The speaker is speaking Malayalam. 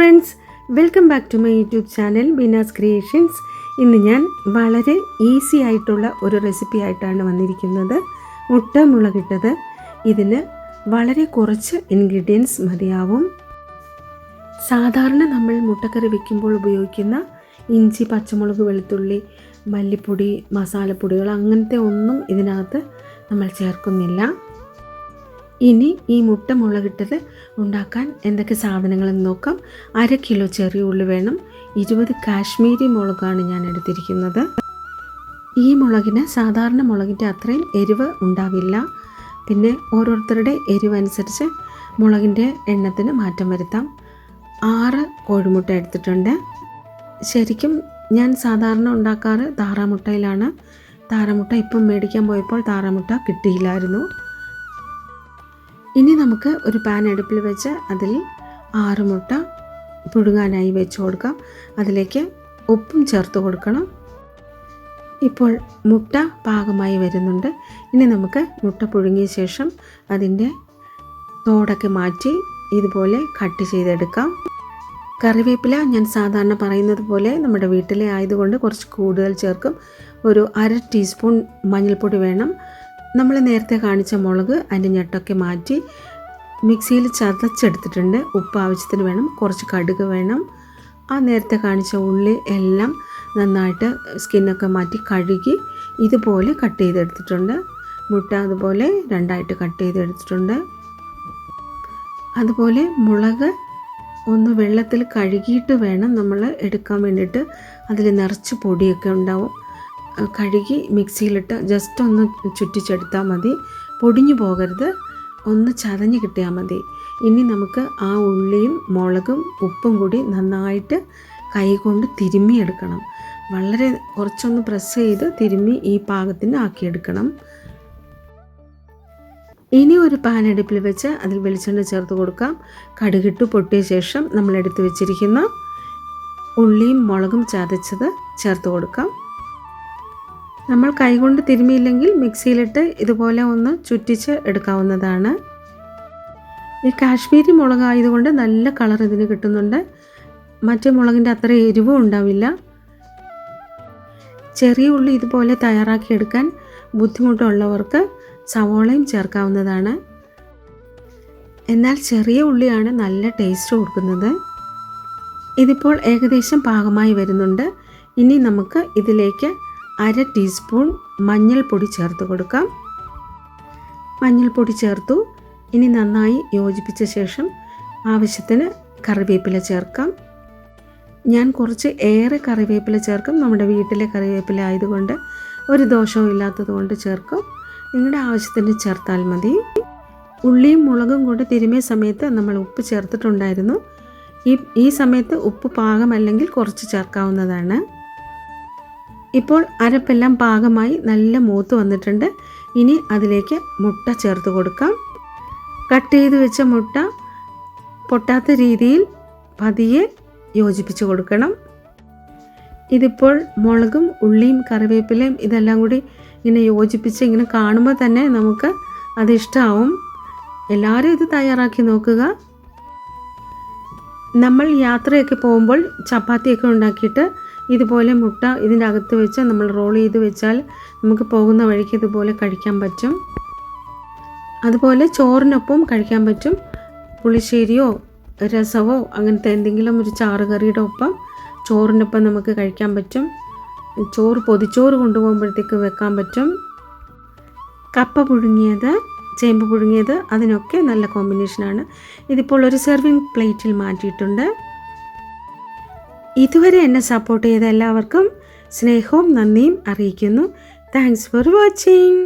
Welcome back to my YouTube channel Beena's creations ഇന്ന് ഞാൻ വളരെ ഈസി ആയിട്ടുള്ള ഒരു റെസിപ്പി ആയിട്ടാണ് വന്നിരിക്കുന്നത്. മുട്ട മുളകിട്ടത്. ഇതിന് വളരെ കുറച്ച് ഇൻഗ്രീഡിയൻസ് മതിയാവും. സാധാരണ നമ്മൾ മുട്ടക്കറി വയ്ക്കുമ്പോൾ ഉപയോഗിക്കുന്ന ഇഞ്ചി പച്ചമുളക് വെളുത്തുള്ളി മല്ലിപ്പൊടി മസാലപ്പൊടികൾ അങ്ങനത്തെ ഒന്നും ഇതിനകത്ത് നമ്മൾ ചേർക്കുന്നില്ല. ഇനി ഈ മുട്ട മുളകിട്ടത് ഉണ്ടാക്കാൻ എന്തൊക്കെ സാധനങ്ങളെന്ന് നോക്കാം. അര കിലോ ചെറിയ ഉള്ളി വേണം. ഇരുപത് കാശ്മീരി മുളകാണ് ഞാൻ എടുത്തിരിക്കുന്നത്. ഈ മുളകിന് സാധാരണ മുളകിന്റെ അത്രയും എരിവ് ഉണ്ടാവില്ല. പിന്നെ ഓരോരുത്തരുടെ എരിവനുസരിച്ച് മുളകിന്റെ എണ്ണത്തിന് മാറ്റം വരുത്താം. ആറ് കോഴിമുട്ട എടുത്തിട്ടുണ്ട്. ശരിക്കും ഞാൻ സാധാരണ ഉണ്ടാക്കാറ് താറാമുട്ടയിലാണ്. താറാമുട്ട ഇപ്പം മേടിക്കാൻ പോയപ്പോൾ താറാമുട്ട കിട്ടിയില്ലായിരുന്നു. ഇനി നമുക്ക് ഒരു പാൻ അടുപ്പിൽ വെച്ച് അതിൽ ആറ് മുട്ട പുഴുങ്ങാനായി വെച്ച് കൊടുക്കാം. അതിലേക്ക് ഉപ്പും ചേർത്ത് കൊടുക്കണം. ഇപ്പോൾ മുട്ട പാകമായി വരുന്നുണ്ട്. ഇനി നമുക്ക് മുട്ട പുഴുങ്ങിയ ശേഷം അതിന്റെ തോടൊക്കെ മാറ്റി ഇതുപോലെ കട്ട് ചെയ്തെടുക്കാം. കറിവേപ്പില ഞാൻ സാധാരണ പറയുന്നത് പോലെ നമ്മുടെ വീട്ടിലെ ആയതുകൊണ്ട് കുറച്ച് കൂടുതൽ ചേർക്കും. ഒരു അര ടീസ്പൂൺ മഞ്ഞൾപ്പൊടി വേണം. നമ്മൾ നേരത്തെ കാണിച്ച മുളക് അതിന്റെ ഞെട്ടൊക്കെ മാറ്റി മിക്സിയിൽ ചതച്ചെടുത്തിട്ടുണ്ട്. ഉപ്പ് ആവശ്യത്തിന് വേണം കുറച്ച് കടുക് വേണം. ആ നേരത്തെ കാണിച്ച ഉള്ളി എല്ലാം നന്നായിട്ട് സ്കിന്നൊക്കെ മാറ്റി കഴുകി ഇതുപോലെ കട്ട് ചെയ്തെടുത്തിട്ടുണ്ട്. മുട്ട അതുപോലെ രണ്ടായിട്ട് കട്ട് ചെയ്തെടുത്തിട്ടുണ്ട്. അതുപോലെ മുളക് ഒന്ന് വെള്ളത്തിൽ കഴുകിയിട്ട് വേണം നമ്മൾ എടുക്കാൻ വേണ്ടിയിട്ട്. അതിൽ നിറച്ച് പൊടിയൊക്കെ ഉണ്ടാവും. കഴുകി മിക്സിയിലിട്ട് ജസ്റ്റ് ഒന്ന് ചുറ്റിച്ചെടുത്താൽ മതി. പൊടിഞ്ഞു പോകരുത്. ഒന്ന് ചതഞ്ഞ് കിട്ടിയാൽ മതി. ഇനി നമുക്ക് ആ ഉള്ളിയും മുളകും ഉപ്പും കൂടി നന്നായിട്ട് കൈകൊണ്ട് തിരുമ്മിയെടുക്കണം വളരെ കുറച്ചൊന്ന് പ്രസ് ചെയ്ത് തിരുമ്മി ഈ പാകത്തിന് ആക്കിയെടുക്കണം. ഇനി ഒരു പാൻ അടുപ്പിൽ വെച്ച് അതിൽ വെളിച്ചെണ്ണ ചേർത്ത് കൊടുക്കാം. കടുകിട്ട് പൊട്ടിയ ശേഷം നമ്മൾ എടുത്തു വെച്ചിരിക്കുന്ന ഉള്ളിയും മുളകും ചതച്ചത് ചേർത്ത് കൊടുക്കാം. നമ്മൾ കൈകൊണ്ട് തിരുമിയില്ലെങ്കിൽ മിക്സിയിലിട്ട് ഇതുപോലെ ഒന്ന് ചുറ്റിച്ച് എടുക്കാവുന്നതാണ്. ഈ കാശ്മീരി മുളക് ആയതുകൊണ്ട് നല്ല കളർ ഇതിന് കിട്ടുന്നുണ്ട്. മറ്റേ മുളകിന്റെ അത്ര എരിവും ഉണ്ടാവില്ല. ചെറിയ ഉള്ളി ഇതുപോലെ തയ്യാറാക്കിയെടുക്കാൻ ബുദ്ധിമുട്ടുള്ളവർക്ക് സവോളയും ചേർക്കാവുന്നതാണ്. എന്നാൽ ചെറിയ ഉള്ളിയാണ് നല്ല ടേസ്റ്റ് കൊടുക്കുന്നത്. ഇതിപ്പോൾ ഏകദേശം പാകമായി വരുന്നുണ്ട്. ഇനി നമുക്ക് ഇതിലേക്ക് അര ടീസ്പൂൺ മഞ്ഞൾപ്പൊടി ചേർത്ത് കൊടുക്കാം. മഞ്ഞൾപ്പൊടി ചേർത്തു. ഇനി നന്നായി യോജിപ്പിച്ച ശേഷം ആവശ്യത്തിന് കറിവേപ്പില ചേർക്കാം. ഞാൻ കുറച്ച് ഏറെ കറിവേപ്പില ചേർക്കും. നമ്മുടെ വീട്ടിലെ കറിവേപ്പില ആയതുകൊണ്ട് ഒരു ദോഷവും ഇല്ലാത്തത് കൊണ്ട് ചേർക്കും. നിങ്ങളുടെ ആവശ്യത്തിന് ചേർത്താൽ മതി. ഉള്ളിയും മുളകും കൊണ്ട് തിരുമിയ സമയത്ത് നമ്മൾ ഉപ്പ് ചേർത്തിട്ടുണ്ടായിരുന്നു. ഈ ഈ സമയത്ത് ഉപ്പ് പാകമല്ലെങ്കിൽ കുറച്ച് ചേർക്കാവുന്നതാണ്. ഇപ്പോൾ അരപ്പെല്ലാം പാകമായി നല്ല മൂത്ത് വന്നിട്ടുണ്ട്. ഇനി അതിലേക്ക് മുട്ട ചേർത്ത് കൊടുക്കാം. കട്ട് ചെയ്ത് വെച്ച മുട്ട പൊട്ടാത്ത രീതിയിൽ പതിയെ യോജിപ്പിച്ച് കൊടുക്കണം. ഇതിപ്പോൾ മുളകും ഉള്ളിയും കറിവേപ്പിലയും ഇതെല്ലാം കൂടി ഇങ്ങനെ യോജിപ്പിച്ച് ഇങ്ങനെ കാണുമ്പോൾ തന്നെ നമുക്ക് അത് ഇഷ്ടമാവും എല്ലാവരും ഇത് തയ്യാറാക്കി നോക്കുക. നമ്മൾ യാത്രയൊക്കെ പോകുമ്പോൾ ചപ്പാത്തിയൊക്കെ ഉണ്ടാക്കിയിട്ട് ഇതുപോലെ മുട്ട ഇതിന്റെ അകത്ത് വെച്ച് നമ്മൾ റോൾ ചെയ്ത് വെച്ചാൽ നമുക്ക് പോകുന്ന വഴിക്ക് ഇതുപോലെ കഴിക്കാൻ പറ്റും. അതുപോലെ ചോറിനൊപ്പം കഴിക്കാൻ പറ്റും. പുളിശ്ശേരിയോ രസമോ അങ്ങനത്തെ എന്തെങ്കിലും ഒരു ചാറ് കറിയുടെ ഒപ്പം ചോറിനൊപ്പം നമുക്ക് കഴിക്കാൻ പറ്റും. ചോറ് പൊതിച്ചോറ് കൊണ്ടുപോകുമ്പോഴത്തേക്ക് വെക്കാൻ പറ്റും. കപ്പ പുഴുങ്ങിയത് ചേമ്പ് പുഴുങ്ങിയത് അതിനൊക്കെ നല്ല കോമ്പിനേഷനാണ് ഇതിപ്പോൾ ഒരു സെർവിങ് പ്ലേറ്റിൽ മാറ്റിയിട്ടുണ്ട്. ഇതുവരെ എന്നെ സപ്പോർട്ട് ചെയ്ത എല്ലാവർക്കും സ്നേഹവും നന്ദിയും അറിയിക്കുന്നു. Thanks for watching